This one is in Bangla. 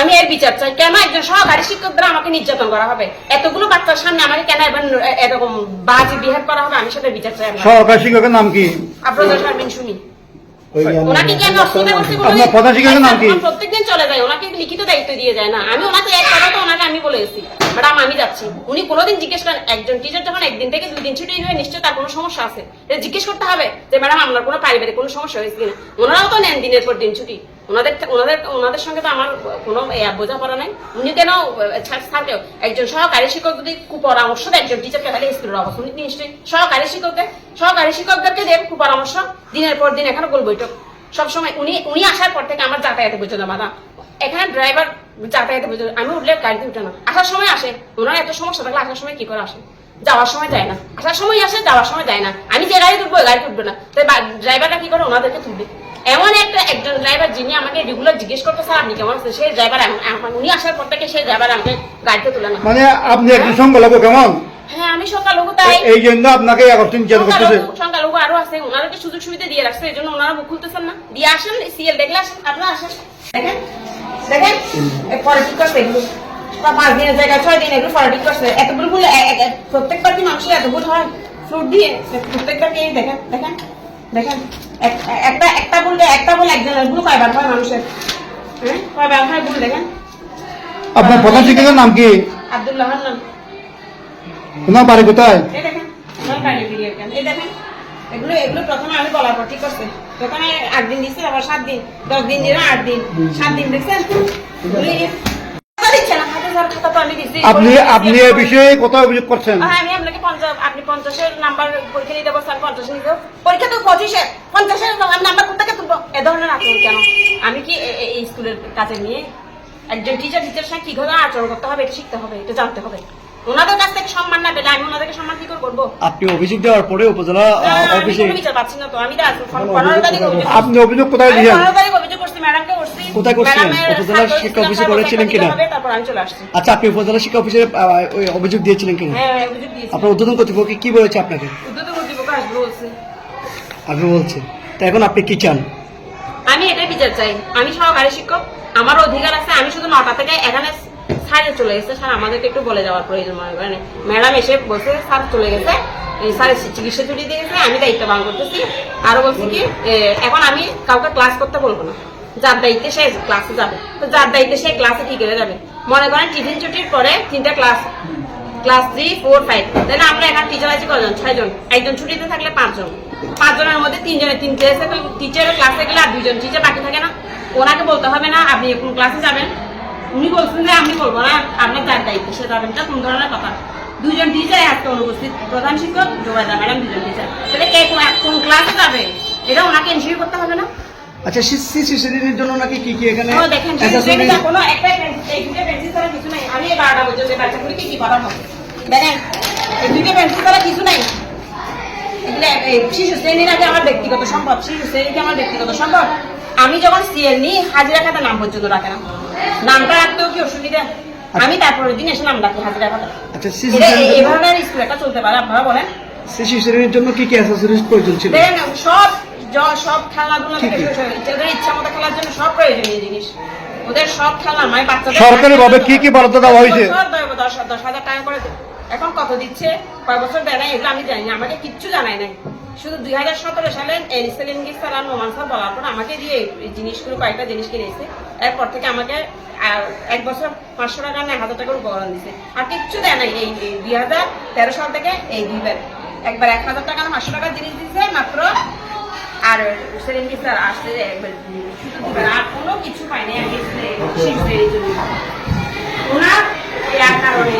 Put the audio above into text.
আমি এর বিচার চাই। কেন একজন সহকারী শিক্ষক দ্বারা আমাকে নির্যাতন করা হবে? এতগুলো বাচ্চার সামনে আমাকে কেন এবার এরকম বাজে বিহেভ করা হবে? আমি সেটা বিচার চাই সহকারী শিক্ষকের নাম কি? শারমিন শুনি ওনাকে কেন অসুবিধা করতে আপনার প্রধান শিক্ষকের নাম কি? প্রত্যেকদিন চলে যায় ওনাকে লিখিত দায়িত্ব দিয়ে যায় না। আমি ওনাকে এক কথা তো ওনাকে আমি বলে গেছি ম্যাডাম আমি যাচ্ছি। উনি কোনোদিন জিজ্ঞেস করেন একজন টিচার যখন একদিন থেকে দুই দিন ছুটি হয়ে নিশ্চয়ই তার কোনো সমস্যা আছে? জিজ্ঞেস করতে হবে যে ম্যাডাম আপনার কোনো পারিবারিক কোনো সমস্যা হয়েছে কিনা? ওনারাও তো নেন দিনের পর দিন ছুটি। ওনাদের ওনাদের ওনাদের সঙ্গে তো আমার কোনো নাই। উনি কেন স্যারকে একজন সহকারী শিক্ষক যদি কুপরামর্শ দেয়, একজন টিচারকে তাহলে স্কুলের অবস্থা নিশ্চয়ই সহকারী সহকারী শিক্ষকদেরকে কুপরামর্শ, দিনের পর দিন এখানে গোল বৈঠক। সবসময় উনি উনি আসার পর থেকে আমার যাতায়াতে বাধা। এখানে ড্রাইভার যাতায়াতে পর্যন্ত, আমি উঠলে গাড়িতে উঠে না। আসার সময় আসে, ওনার এত সমস্যা থাকলে আসার সময় কি করে আসে? যাওয়ার সময় যায় না। আসার সময় আসে, যাওয়ার সময় যায় না। আমি যে গাড়ি ওই গাড়ি তুলবে না। তাই ড্রাইভারটা কি করে? ওনাদেরকে তুলবে। এমন একজন ড্রাইভার যিনি আমাকে রেগুলার জিজ্ঞেস করতে স্যার আপনি কেমন আছেন? সেই ড্রাইভার উনি আসার পর থেকে সেই ড্রাইভার আমাকে গাড়িতে তুলে না। মানে আপনি একজন সংখ্যালঘু কেমন? হ্যাঁ আমি তাই। এই জন্য আপনাকে একত্রিত নির্যাতন করতেছে। সংখ্যালঘু সংখ্যালঘু আরও আছে ওনাদেরকে সুযোগ সুবিধা দিয়ে রাখছে এই জন্য ওনারা মুখ খুলতেছেন না। দিয়ে আসেন সিএল দেখলে আসেন আপনারা আসেন। দেখেন দেখেন পলিটিক করছে এগুলো। পাঁচ দিনের জায়গায় ছয় দিন এগুলো পলিটিক করছে এতগুলো প্রত্যেকবার কি মানুষের এতগুলো হয়? ফ্রুট দিয়ে প্রত্যেকটা কে দেখেন দেখেন। দেখেন এক- একটা একটা বললে একটা বলে একজনের এগুলো কয়বার হয় মানুষের? হ্যাঁ? কয়বার হয় বলে দেখেন? আপনার প্রধান শিক্ষকের নাম কি? ওনার বাড়ি কোথায়? এই দেখেন এই দেখেন এগুলো এগুলো প্রথমে আমি বলার পর ঠিক করছে। প্রথমে আট দিন দিচ্ছে আবার সাত দিন দশ দিন দিন আট দিন সাত দিন দেখছেন? আপনি আপনি এ বিষয়ে কত অভিযোগ করছেন? হ্যাঁ আমি পঞ্চাশ, আপনি পঞ্চাশের নাম্বার পরীক্ষা পরীক্ষা তো পঞ্চাশের নাম্বার এ ধরনের কেন? আমি কি এই স্কুলের কাছে নিয়ে একজন টিচার টিচার সঙ্গে কি ধরনের আচরণ করতে হবে, এটা শিখতে হবে, এটা জানতে হবে। ওনাদের কাছ থেকে সম্মান না পেলে আমি ওনাদেরকে সম্মান কি করে করব? আপনি অভিযোগ দেওয়ার পরে উপজেলা অফিসে বিচার পাচ্ছি না তো আমি করছি। আপনি অভিযোগ কোথায় দিয়েছেন অভিযোগ করছি ম্যাডামকে করছি। কোথায় করছিলেন? উপজেলা শিক্ষা অফিসে করেছিলেন কিনা? একটা দিতে হবে, তারপর আমি চলে আসছি। আচ্ছা আপনি উপজেলা শিক্ষা অফিসে অভিযোগ দিয়েছিলেন কিনা? হ্যাঁ হ্যাঁ, অভিযোগ দিয়েছি। আপনার উদ্বোধন কর্তৃপক্ষ কি বলেছে আপনাকে? উদ্যোগ কর্তৃপক্ষ আসবে বলছে। আপনি বলছে। তা এখন আপনি কি চান? আমি এটাই বিচার চাই। আমি সহকারী শিক্ষক আমার অধিকার আছে আমি শুধু নটা থেকে এখানে সাইডে চলে গেছে। স্যার, আমাদেরকে একটু বলে যাওয়ার প্রয়োজন মনে করেন। ম্যাডাম এসে বসে স্যার, চলে গেছে। এই স্যারের চিকিৎসা ছুটি দিয়ে গেছে, আমি দায়িত্ব পালন করতেছি। আরও বলছি কি এখন আমি কাউকে ক্লাস করতে বলব না। যার দায়িত্বে সে ক্লাসে যাবে। তো যার দায়িত্বে সে ক্লাসে ঠিক করে যাবে। মনে করেন, টিফিন ছুটির পরে তিনটা class class three four five তাহলে আমরা এখানে টিচার আছি কজন? ছয়জন। একজন ছুটিতে থাকলে পাঁচজন। পাঁচজনের মধ্যে তিনজনের তিন টিচারের ক্লাসে গেলে আর দুজন টিচার বাকি থাকে না। ওনাকে বলতে হবে না, আপনি কোন ক্লাসে যাবেন? উনি বলছেন যে আমি বলব না আপনার যার দায়িত্ব সে যাবেন এটা কোন ধরনের কথা? দুজন টিচার একটা অনুপস্থিত প্রধান শিক্ষক জোবাইদা ম্যাডাম দুজন টিচার তাহলে কে কোন- ক্লাসে যাবে? এটা ওনাকে এনশিওর করতে হবে না? আচ্ছা সিসি জন্য নাকি কি কি এখানে দেখেন কোনো একটা পেন্সিল- এই দুটো পেন্সিল ছাড়া কিছু নাই। আমি এই বারোটা পর্যন্ত এই বাচ্চাগুলিকে কি করা হবে? দেখেন এই দুটো পেন্সিল ছাড়া কিছু নাই। শিশু শ্রেণির আগে আমার ব্যক্তিগত সম্পদ। শিশু শ্রেণীকে আমার ব্যক্তিগত সম্পদ। আমি যখন সিএল নিই হাজিরা খাতা নাম পর্যন্ত রাখে না। নামটা রাখতেও কি অসুবিধা আমি তারপরের দিন এসে নাম রাখি হাজিরা আচ্টা সিসি এই- এইভাবে স্কুল একটা চলতে পারে আপনারা বলেন। শিশু শ্রেণির জন্য কি কি অ্যাসেসরিজ প্রয়োজন ছিল? সব সব ওদের ইচ্ছা মতো খেলার জন্য সব প্রয়োজনীয় জিনিস। ওদের সব খেলা মানে বাচ্চাদের সরকারিভাবে কি কি বরাদ্দ দেওয়া হয়েছে? দশ হাজার টাকা করে। এখন কত দিচ্ছে? কয় বছর দেয় নাই? এগুলো আমি জানি না আমাকে কিচ্ছু জানাই নাই। শুধু দুই হাজার সতেরো সালে আর গিসালান মোমানসা বলার পর আমাকে দিয়ে জিনিসগুলো, কয়েকটা জিনিস কিনেছে এরপর থেকে আমাকে এক বছর পাঁচশো টাকা নেয় হাজার টাকার উপকরণ দিছে আর কিচ্ছু দেয় নাই এই দুই হাজার তেরো সাল থেকে এই দুইবার। একবার এক হাজার টাকা পাঁচশো টাকার জিনিস দিছে মাত্র। আর সেলিন গিফার আসলে একবার আর কোনো কিছু পাইনি আমি ওনার কারণে